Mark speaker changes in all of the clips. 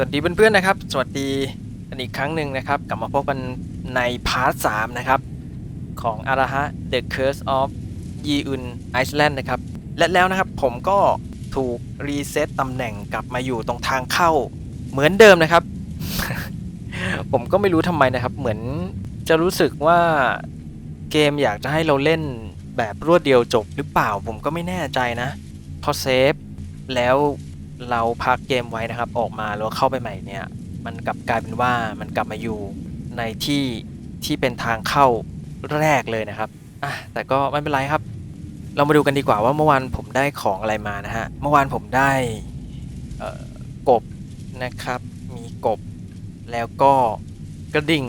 Speaker 1: วัสดีเพื่อนๆนะครับ สวัสดีกันอีกครั้งหนึ่งนะครับ กลับมาพบกันในพาร์ทสามนะครับ ของอาราฮะ The Curse of Yi Un Iceland นะครับ และแล้วนะครับผมก็ถูกรีเซ็ตตำแหน่งกลับมาอยู่ตรงทางเข้าเหมือนเดิมนะครับ ผมก็ไม่รู้ทำไมนะครับ เหมือนจะรู้สึกว่าเกมอยากจะให้เราเล่นแบบรวดเดียวจบหรือเปล่า ผมก็ไม่แน่ใจนะ พอเซฟแล้ว เราพักเกมไว้นะครับ ออกมาแล้วเข้าไปใหม่เนี่ย มันกลับกลายเป็นว่ามันกลับมาอยู่ในที่ที่เป็นทางเข้าแรกเลยนะครับอะแต่ก็ไม่เป็นไรครับ เรามาดูกันดีกว่าว่าเมื่อวานผมได้ของอะไรมานะฮะ เมื่อวานผมได้กบนะครับ มีกบ แล้วก็กระดิ่ง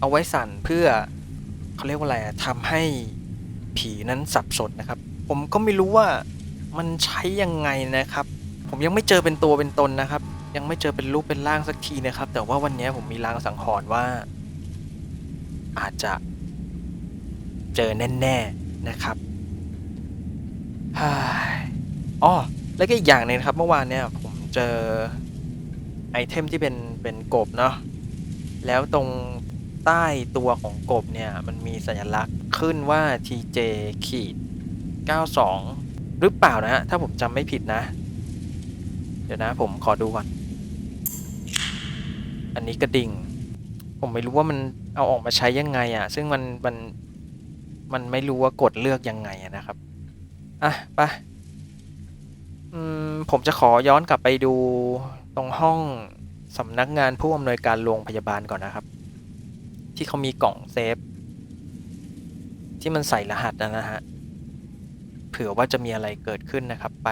Speaker 1: เอาไว้สั่นเพื่อเขาเรียกว่าอะไรทำให้ผีนั้นสับสนนะครับ ผมก็ไม่รู้ว่ามันใช้ยังไงนะครับ ผมยังไม่เจอเป็นตัวเป็นตนนะครับ ยังไม่เจอเป็นรูปเป็นร่างสักทีนะครับ แต่ว่าวันนี้ผมมีลางสังหรณ์ว่า อาจจะเจอแน่ๆนะครับอ๋อแล้วก็อีกอย่างหนึงครับ เมื่อวานเนี่ย ผมเจอไอเทมที่เป็นเป็นกบเนาะแล้วตรงใต้ตัวของกบเนี่ย มันมีสัญลักษณ์ขึ้นว่า TJ ขีด92 หรือเปล่านะฮะถ้าผมจำไม่ผิดนะ เดี๋ยวนะผมขอดูก่อน อันนี้กระดิ่ง ผมไม่รู้ว่ามันเอาออกมาใช้ยังไงอะ่ะ ซึ่งมันมันมันไม่รู้ว่ากดเลือกยังไงอะนะครับ อะไปอืมผมจะขอย้อนกลับไปดูตรงห้องสำนักงานผู้อำนวยการโรงพยาบาลก่อนนะครับ ที่เขามีกล่องเซฟ ที่มันใส่รหัสนะฮะ เผื่อว่าจะมีอะไรเกิดขึ้นนะครับไป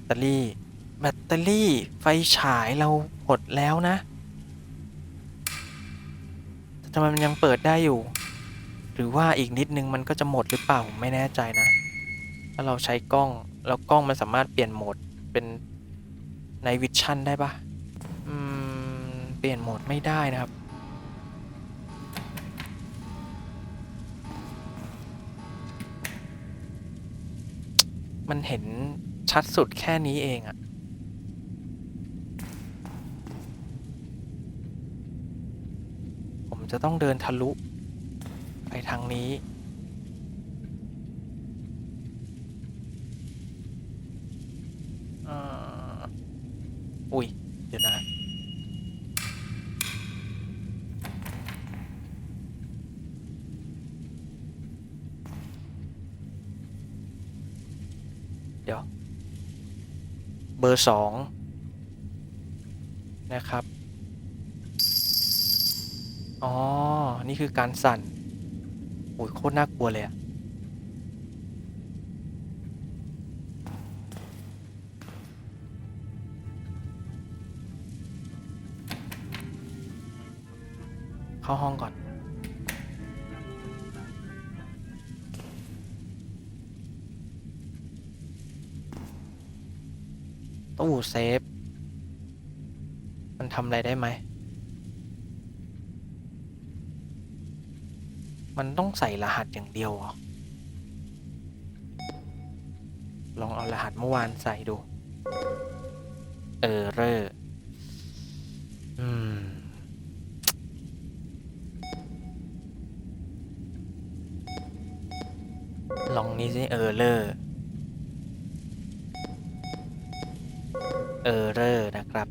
Speaker 1: ตเตอรี่ แบตเตอรี่ไฟฉายเราหมดแล้วนะทำไมมันยังเปิดได้อยู่ หรือว่าอีกนิดนึงมันก็จะหมดหรือเปล่าผมไม่แน่ใจนะ ถ้าเราใช้กล้อง แล้วกล้องมันสามารถเปลี่ยนโหมดเป็นในวิชั่นได้ปะอืม เปลี่ยนโหมดไม่ได้นะครับ มันเห็น ชัดสุดแค่นี้เองอะผมจะต้องเดินทะลุ ไปทางนี้อ่าอุ้ย เดี๋ยวนะ เบอร์สองนะครับ อ๋อ นี่คือการสั่นโอ้ยโคตรน่ากลัวเลยอะเข้าห้องก่อน ตู้เซฟ มันทำอะไรได้ไหม มันต้องใส่รหัสอย่างเดียวเหรอ ลองเอารหัสเมื่อวานใส่ดู เออเรออืม ลองนี้สิเออเลอร์ อร์นะครับ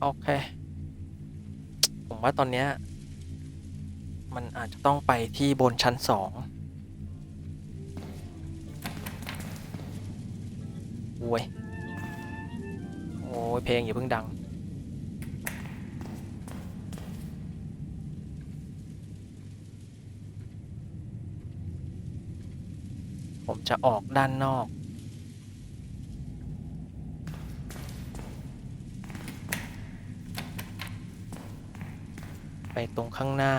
Speaker 1: โอเค ผมว่าตอนเนี้ยมันอาจจะต้องไปที่บนชั้นสองโอ้ย โอ้ย เพลงอย่าเพิ่งดังผมจะออกด้านนอก ไปตรงข้างหน้า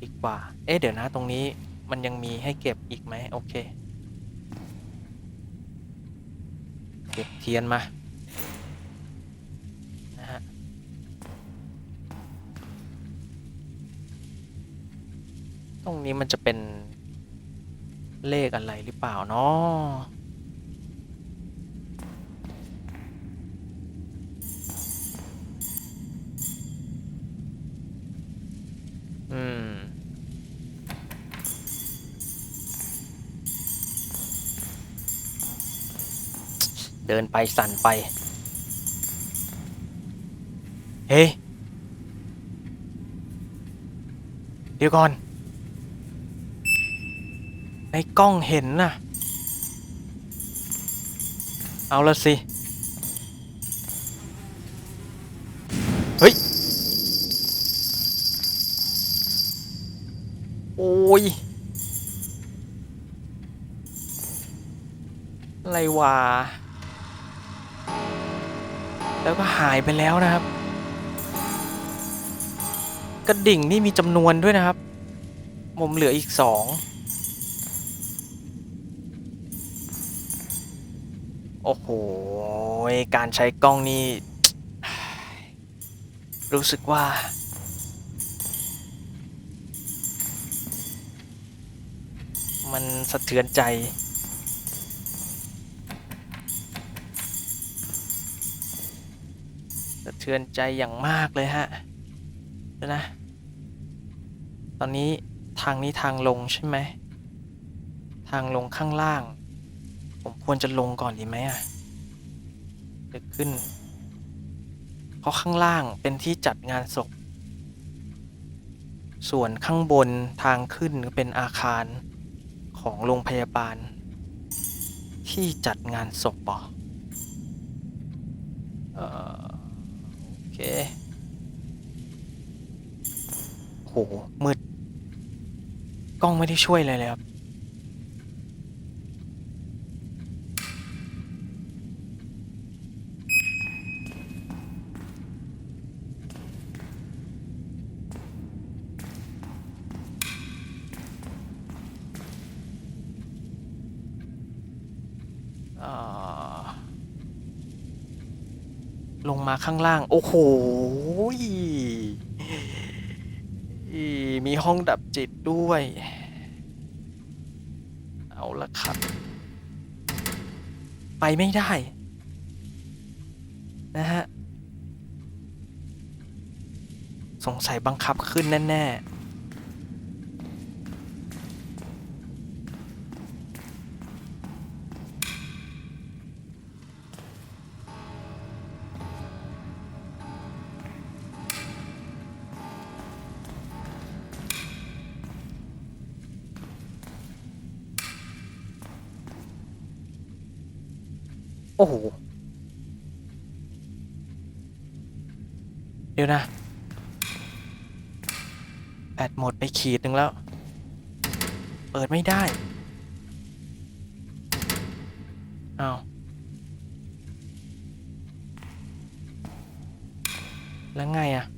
Speaker 1: อีกกว่า เอ๊ะเดี๋ยวนะตรงนี้มันยังมีให้เก็บอีกไหมโอเค เก็บเทียนมานะฮะตรงนี้มันจะเป็นเลขอะไรหรือเปล่าเนาะ เดินไปสั่นไป เฮ้ยเดี๋ยวก่อน ในกล้องเห็นน่ะเอาละสิ เฮ้ย โอ้ย อะไรวะ แล้วก็หายไปแล้วนะครับ กระดิ่งนี่มีจำนวนด้วยนะครับ ผมเหลืออีกสองโอ้โห การใช้กล้องนี่ รู้สึกว่า มันสะเทือนใจ ทือนใจอย่างมากเลยฮะเดี๋ยวนะ ตอนนี้ทางนี้ทางลงใช่ไหม ทางลงข้างล่าง ผมควรจะลงก่อนดีไหมอะเดี๋ยวขึ้น เพราะข้างล่างเป็นที่จัดงานศพ ส่วนข้างบนทางขึ้นเป็นอาคารของโรงพยาบาล ที่จัดงานศพปอเอ่อโอ เคโหมืด กล้องไม่ได้ช่วยเลยเลยครับ อ่า ลงมาข้างล่าง โอ้โหมีห้องดับจิตด้วย เอาละครับ ไปไม่ได้ นะฮะ สงสัยบังคับขึ้นแน่ ๆ โอ้โห เดี๋ยวนะแบตหมดไปขีดหนึ่งแล้ว เปิดไม่ได้เอาแล้วไงอะผ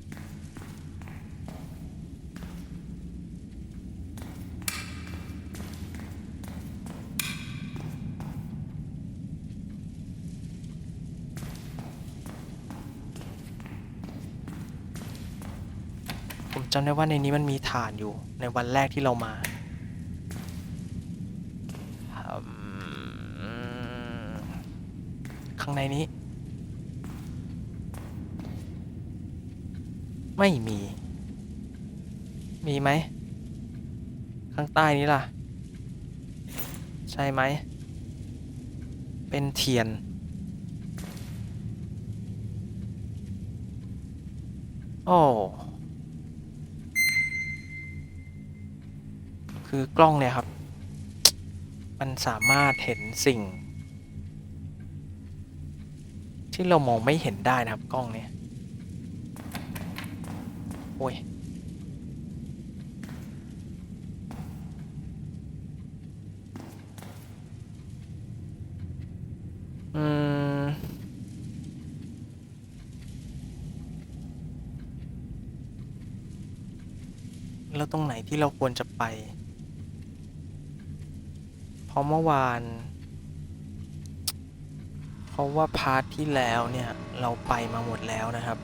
Speaker 1: จำได้ว่าในนี้มันมีฐานอยู่ในวันแรกที่เรามาข้างในนี้ ไม่มี มีไหม ข้างใต้นี้ล่ะ ใช่ไหม เป็นเทียน โอ้ คือกล้องเนี่ยครับ มันสามารถเห็นสิ่ง ที่เรามองไม่เห็นได้นะครับกล้องเนี่ยโอ้ยอืมแล้วตรงไหนที่เราควรจะไป เพราะเมื่อวานเพราะว่าพาร์ทที่แล้วเนี่ย เราไปมาหมดแล้วนะครับ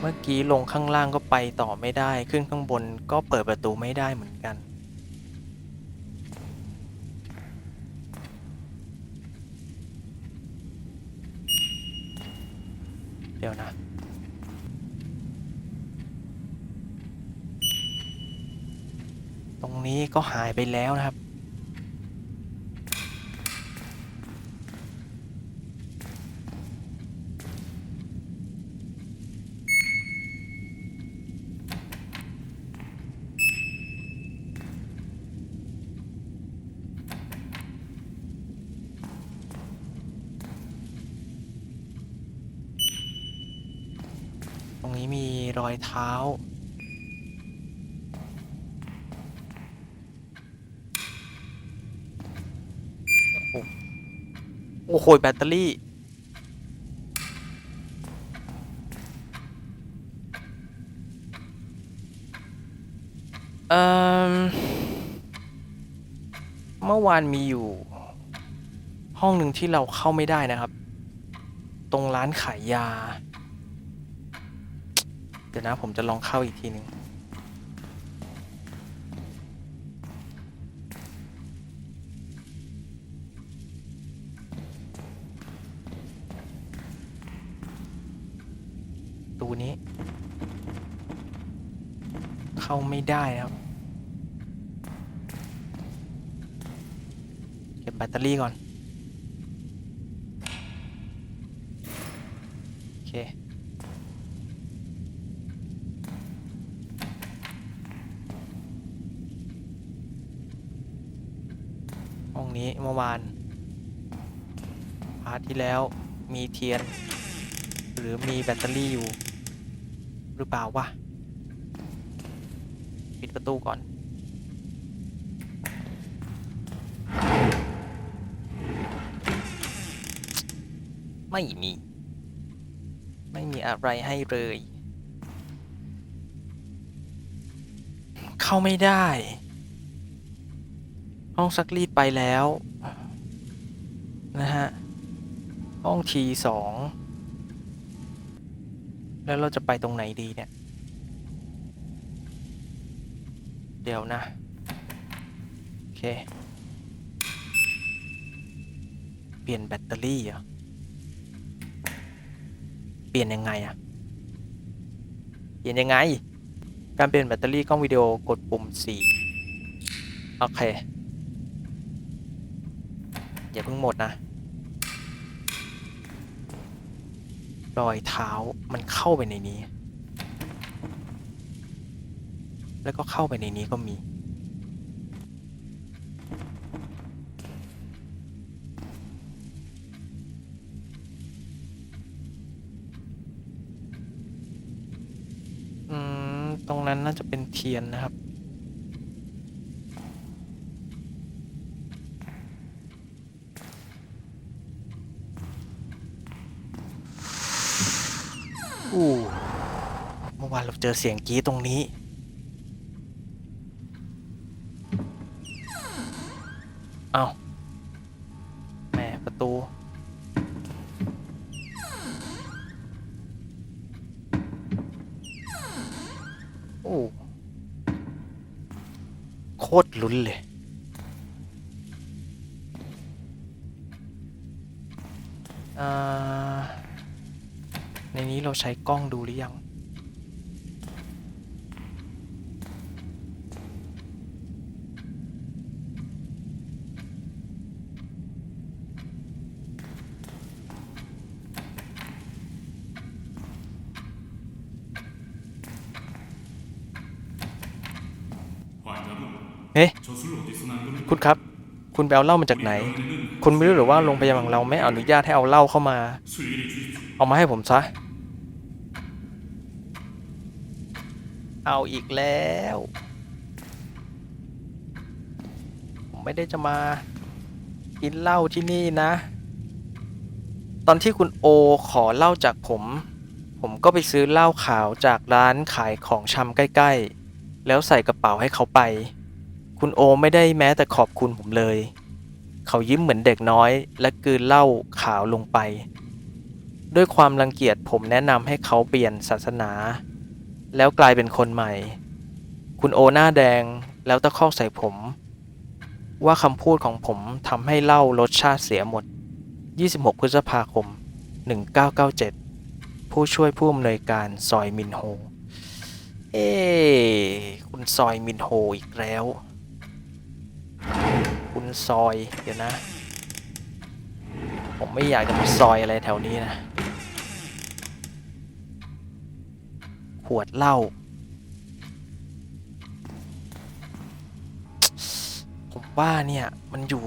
Speaker 1: เมื่อกี้ลงข้างล่างก็ไปต่อไม่ได้ ขึ้นข้างบนก็เปิดประตูไม่ได้เหมือนกันเดี๋ยวนะ รงนี้ก็หายไปแล้วนะครับ ตรงนี้มีรอยเท้า โอ้โห โอ้โหแบตเตอรี่ เอ่อ เมื่อวานมีอยู่ ห้องหนึ่งที่เราเข้าไม่ได้นะครับ ตรงร้านขายยา เดี๋ยวนะผมจะลองเข้าอีกทีหนึ่ง เข้าไม่ได้นะครับ เก็บแบตเตอรี่ก่อน โอเค ห้องนี้เมื่อวาน พาร์ทที่แล้วมีเทียน หรือมีแบตเตอรี่อยู่ หรือเปล่าวะ ปิดประตูก่อน ไม่มี ไม่มีอะไรให้เลย เข้าไม่ได้ ห้องซักรีดไปแล้ว นะฮะ ห้องทีสองแล้วเราจะไปตรงไหนดีเนี่ย เดี๋ยวนะ โอเค เปลี่ยนแบตเตอรี่เหรอ เปลี่ยนยังไงอะเปลี่ยนยังไง การเปลี่ยนแบตเตอรี่กล้องวิดีโอกดปุ่ม 4 โอเค อย่าเพิ่งหมดนะรอยเท้ามันเข้าไปในนี้ แล้วก็เข้าไปในนี้ก็มี อืม ตรงนั้นน่าจะเป็นเทียนนะครับอู้เมื่อวานเราเจอเสียงกรีดตรงนี้ เอาแหมประตู โอ้ โคตรลุ้นเลย ในนี้เราใช้กล้องดูหรือยัง เอ๊ะ คุณครับ คุณไปเอาเหล้ามาจากไหน คุณไม่รู้หรือว่าโรงพยาบาลของเราไม่อนุญาตให้เอาเหล้าเข้ามา เอามาให้ผมซะ เอาอีกแล้ว ผมไม่ได้จะมา กินเหล้าที่นี่นะ ตอนที่คุณโอขอเหล้าจากผม ผมก็ไปซื้อเหล้าขาวจากร้านขายของชำใกล้ ๆ แล้วใส่กระเป๋าให้เขาไป คุณโอไม่ได้แม้แต่ขอบคุณผมเลย เขายิ้มเหมือนเด็กน้อย และกืนเหล้าขาวลงไป ด้วยความรังเกียจผมแนะนำให้เขาเปลี่ยนศาสนา แล้วกลายเป็นคนใหม่ คุณโอหน้าแดงแล้วตะคอกใส่ผม ว่าคำพูดของผมทำให้เหล้ารสชาติเสียหมด 26 พฤษภาคม 1997 ผู้ช่วยผู้อำนวยการซอยมินโฮ เอ้คุณซอยมินโฮอีกแล้ว คุณซอย เดี๋ยวนะ ผมไม่อยากจะมาซอยอะไรแถวนี้นะ ขวดเหล้า ผมว่าเนี่ย มันอยู่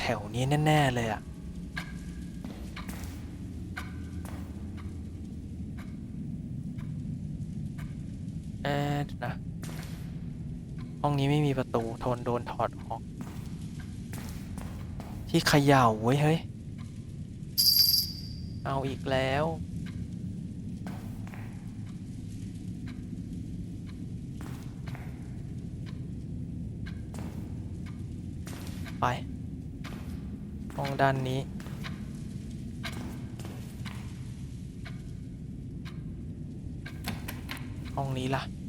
Speaker 1: แถวนี้แน่ ๆ เลยอะเอ๊ะเดี๋ยวนะ ห้องนี้ไม่มีประตูทนโดนถอดออก ที่เขย่าเว้ยเฮ้ย เอาอีกแล้ว ไปห้องด้านนี้ห้องนี้ล่ะ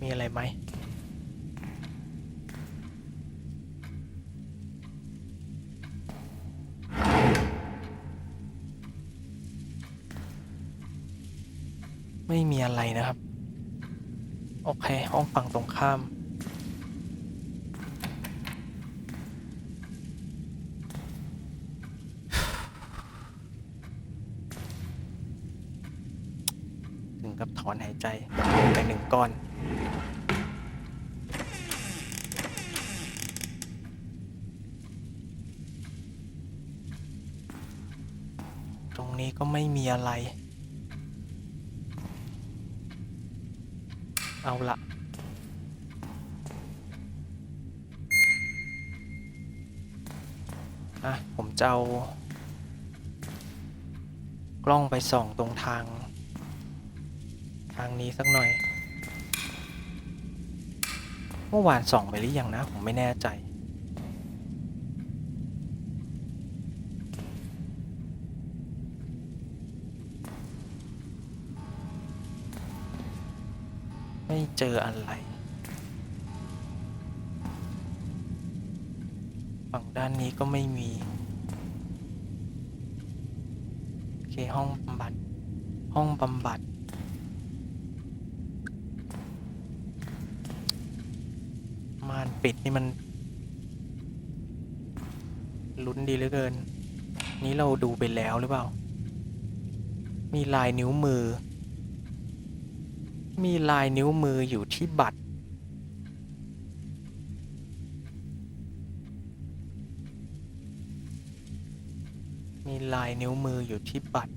Speaker 1: มีอะไรไหมไม่มีอะไรนะครับ โอเค ห้องฝั่งตรงข้าม กับถอนหายใจไปหนึ่งก้อน ตรงนี้ก็ไม่มีอะไร เอาละอะ ผมจะเอากล้องไปส่องตรงทางางนี้สักหน่อย เมื่อวานส่องไปหรือยังนะ ผมไม่แน่ใจ ไม่เจออะไรฝั่งด้านนี้ก็ไม่มี โอเค ห้องบำบัด ห้องบำบัด ม่าน ปิดนี่มันลุ้นดีเหลือเกิน นี้เราดูไปแล้วหรือเปล่า มีลายนิ้วมือ มีลายนิ้วมืออยู่ที่บัตร มีลายนิ้วมืออยู่ที่บัตร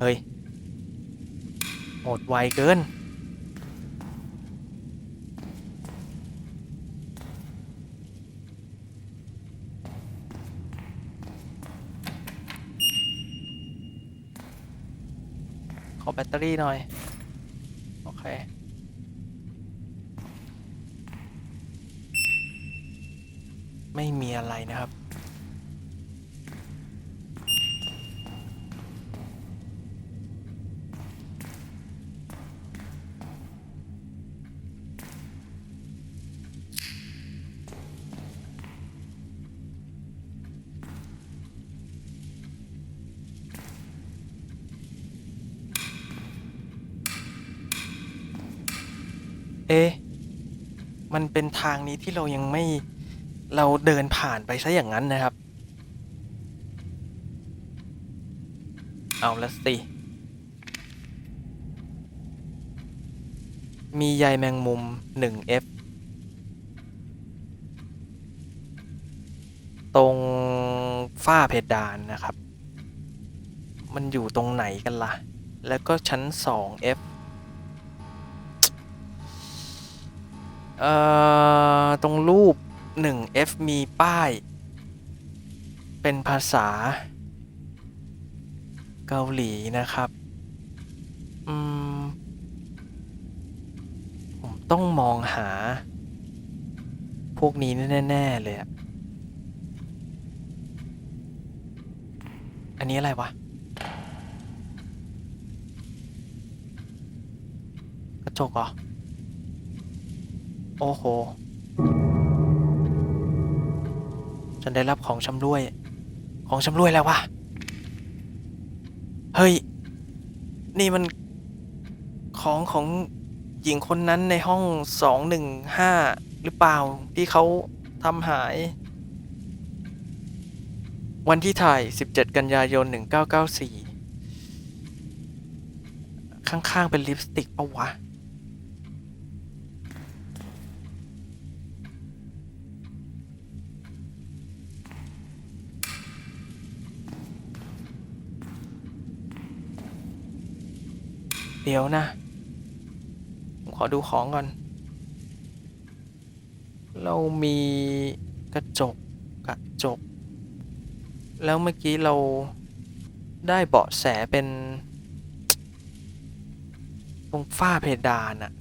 Speaker 1: เฮ้ย หมดไวเกิน แบตเตอรี่หน่อย โอเค ไม่มีอะไรนะครับ เป็นทางนี้ที่เรายังไม่เราเดินผ่านไปซะอย่างนั้นนะครับ เอาละสิ มีใยแมงมุม 1F ตรงฝ้าเพดานนะครับ มันอยู่ตรงไหนกันล่ะ แล้วก็ชั้น 2F เอ่อ ตรงรูป 1F มีป้าย เป็นภาษา เกาหลีนะครับ อืม ผมต้องมองหา พวกนี้แน่ ๆ เลยอะอันนี้อะไรวะ กระจกเหรอ โอ้โห ฉันได้รับของชำร่วย ของชำร่วยแล้ววะ เฮ้ย นี่มันของของหญิงคนนั้นในห้องสองหนึ่งห้าหรือเปล่าที่เขาทำหาย วันที่ถ่าย 17 กันยายน 1994 ข้างๆเป็นลิปสติกปะวะ เดี๋ยวนะ ผมขอดูของก่อน เรามีกระจกกระจก แล้วเมื่อกี้เราได้เบาะแสเป็น ตรงฝ้าเพดานอะ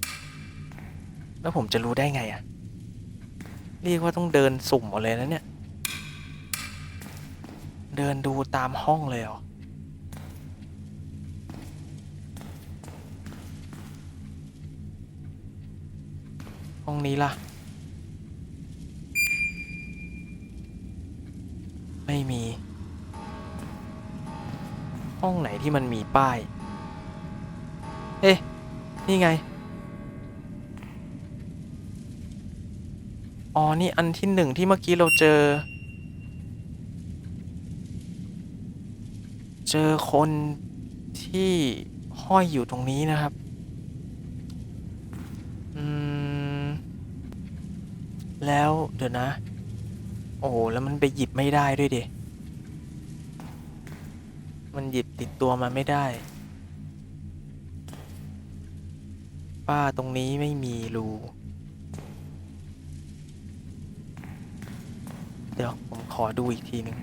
Speaker 1: แล้วผมจะรู้ได้ไงอะเรียกว่าต้องเดินสุ่มเอาเลยนะเนี่ย เดินดูตามห้องเลยเหรอ ห้องนี้ล่ะ ไม่มี ห้องไหนที่มันมีป้าย เอ๊ะ นี่ไง อ๋อ นี่อันที่หนึ่งที่เมื่อกี้เราเจอ เจอคนที่ห้อยอยู่ตรงนี้นะครับ เดี๋ยวนะ โอ้โห แล้วมันไปหยิบไม่ได้ด้วยดิมันหยิบติดตัวมาไม่ได้ ป้าตรงนี้ไม่มีรูเดี๋ยวผมขอดูอีกทีหนึ่ง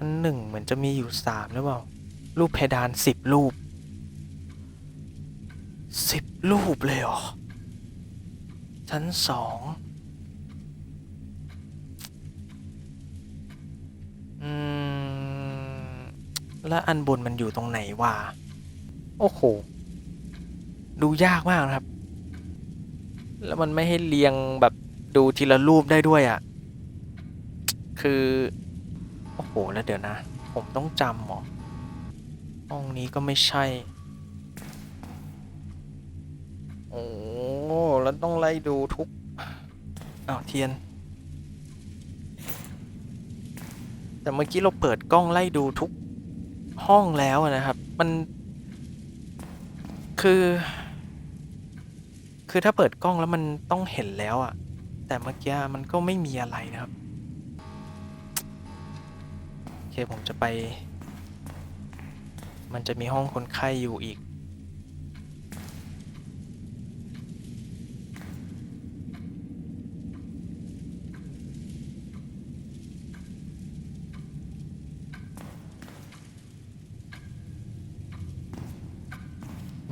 Speaker 1: ชั้นหนึ่งเหมือนจะมีอยู่สามหรือเปล่า รูปเพดานสิบรูปสิบรูปเลยเหรอ ชั้นสองอืม แล้วอันบนมันอยู่ตรงไหนวะ โอ้โห ดูยากมากนะครับ แล้วมันไม่ให้เรียงแบบดูทีละรูปได้ด้วยอะ่ะ คือโอ้โห แล้วเดี๋ยวนะ ผมต้องจำหรอห้องนี้ก็ไม่ใช่ โอ้แล้วต้องไล่ดูทุกอ้าวเทียน แต่เมื่อกี้เราเปิดกล้องไล่ดูทุกห้องแล้วนะครับ มันคือ คือถ้าเปิดกล้องแล้วมันต้องเห็นแล้วอะแต่เมื่อกี้มันก็ไม่มีอะไรนะครับ เคผมจะไป มันจะมีห้องคนไข้อยู่อีก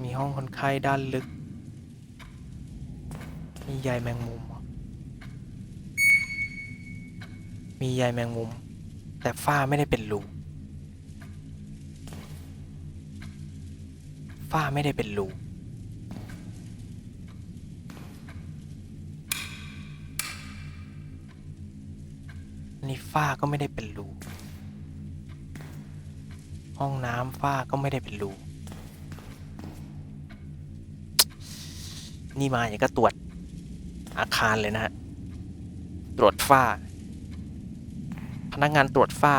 Speaker 1: มีห้องคนไข้ด้านลึก มีใยแมงมุม มีใยแมงมุม แต่ฝ้าไม่ได้เป็นรูฝ้าไม่ได้เป็นรูนี่ฝ้าก็ไม่ได้เป็นรูห้องน้ำฝ้าก็ไม่ได้เป็นรูนี่มาอย่างก็ตรวจอาคารเลยนะฮะ ตรวจฝ้า พนักงานตรวจฝ้า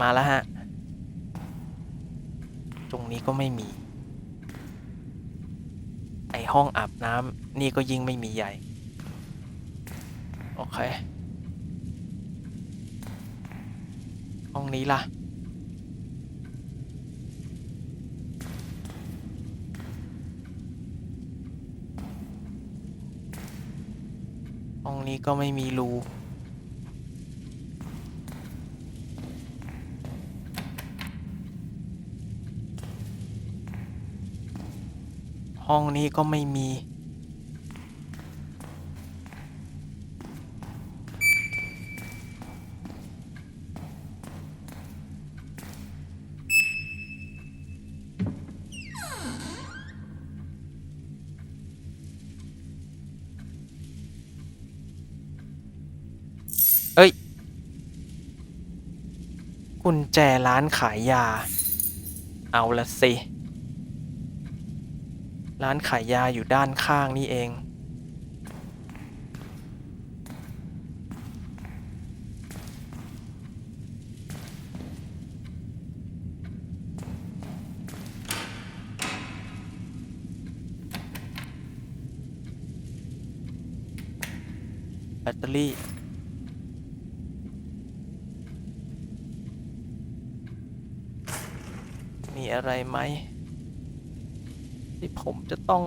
Speaker 1: มาแล้วฮะ ตรงนี้ก็ไม่มี ไอห้องอาบน้ำนี่ก็ยิ่งไม่มีใหญ่ โอเค ห้องนี้ล่ะ ห้องนี้ก็ไม่มีรู ห้องนี้ก็ไม่มี เอ้ย กุญแจร้านขายยา เอาละสิ ร้านขายยาอยู่ด้านข้างนี่เอง แบตเตอรี่มีอะไรไหม ที่ผมจะต้อง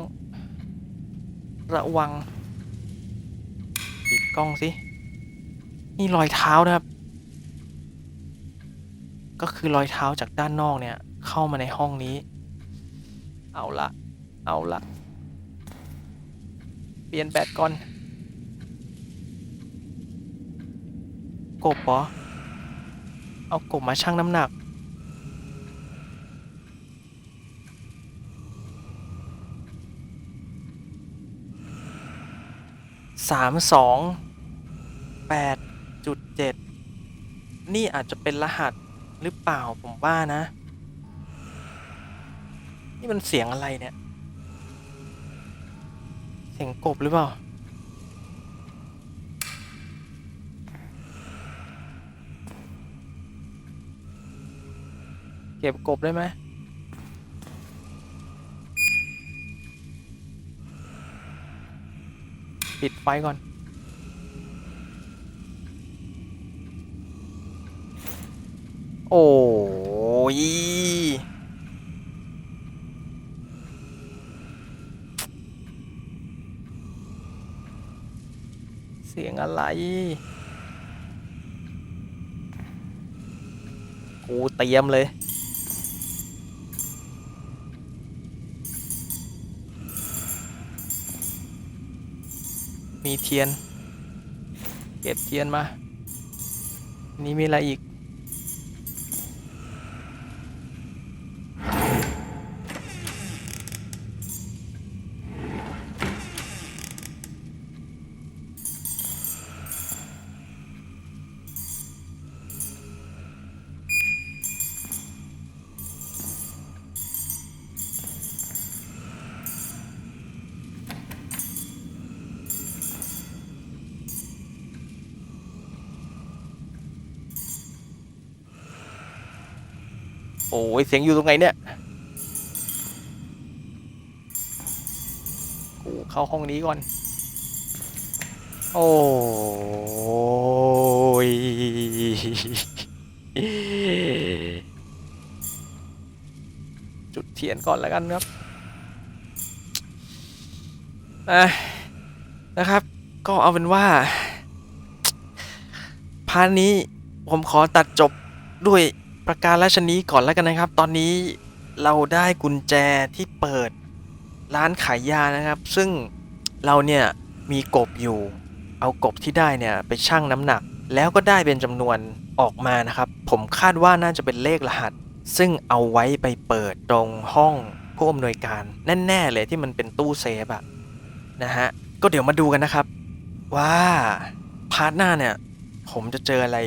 Speaker 1: ระวังปิดกล้องสิ นี่รอยเท้านะครับ ก็คือรอยเท้าจากด้านนอกเนี่ย เข้ามาในห้องนี้ เอาละ เอาละ เปลี่ยนแบตก่อน กบเหรอ เอากบมาชั่งน้ำหนัก สามสองแปดจุดเจ็ดนี่อาจจะเป็นรหัสหรือเปล่าผมว่านะ นี่มันเสียงอะไรเนี่ย เสียงกบหรือเปล่าเก็บกบได้ไหม ปิดไฟก่อน โอ้ยเสียงอะไร กูเตรียมเลย มีเทียน เก็บเทียนมา นี่มีอะไรอีก ยเสียงอยู่ตรงไหนเนี่ยกูเข้าห้องนี้ก่อน โอ้ยจุดเทียนก่อนแล้วกันครับอะนะครับ ก็เอาเป็นว่าพาร์ทนี้ผมขอตัดจบด้วย ประการราชนี้ก่อนแล้วกันนะครับ ตอนนี้เราได้กุญแจที่เปิดร้านขายยานะครับ ซึ่งเราเนี่ยมีกบอยู่ เอากบที่ได้เนี่ยไปชั่งน้ำหนัก แล้วก็ได้เป็นจำนวนออกมานะครับ ผมคาดว่าน่าจะเป็นเลขรหัส ซึ่งเอาไว้ไปเปิดตรงห้องผู้อำนวยการแน่ๆเลยที่มันเป็นตู้เซฟอะนะฮะก็เดี๋ยวมาดูกันนะครับ ว่าพาร์ทหน้าเนี่ย ผมจะเจออะไร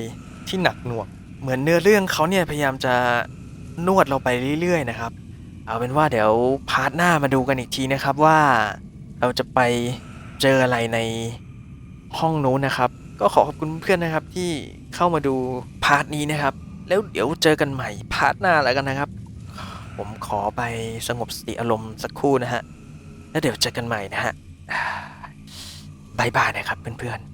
Speaker 1: ที่หนักหน่วง เหมือนเนื้อเรื่องเขาเนี่ยพยายามจะนวดเราไปเรื่อยๆนะครับ เอาเป็นว่าเดี๋ยวพาร์ทหน้ามาดูกันอีกทีนะครับว่าเราจะไปเจออะไรในห้องนู้นนะครับ ก็ขอขอบคุณเพื่อนนะครับที่เข้ามาดูพาร์ทนี้นะครับ แล้วเดี๋ยวเจอกันใหม่พาร์ทหน้าแล้วกันนะครับ ผมขอไปสงบสติอารมณ์สักครู่นะฮะแล้วเดี๋ยวเจอกันใหม่นะฮะบายบายนะครับเพื่อนๆ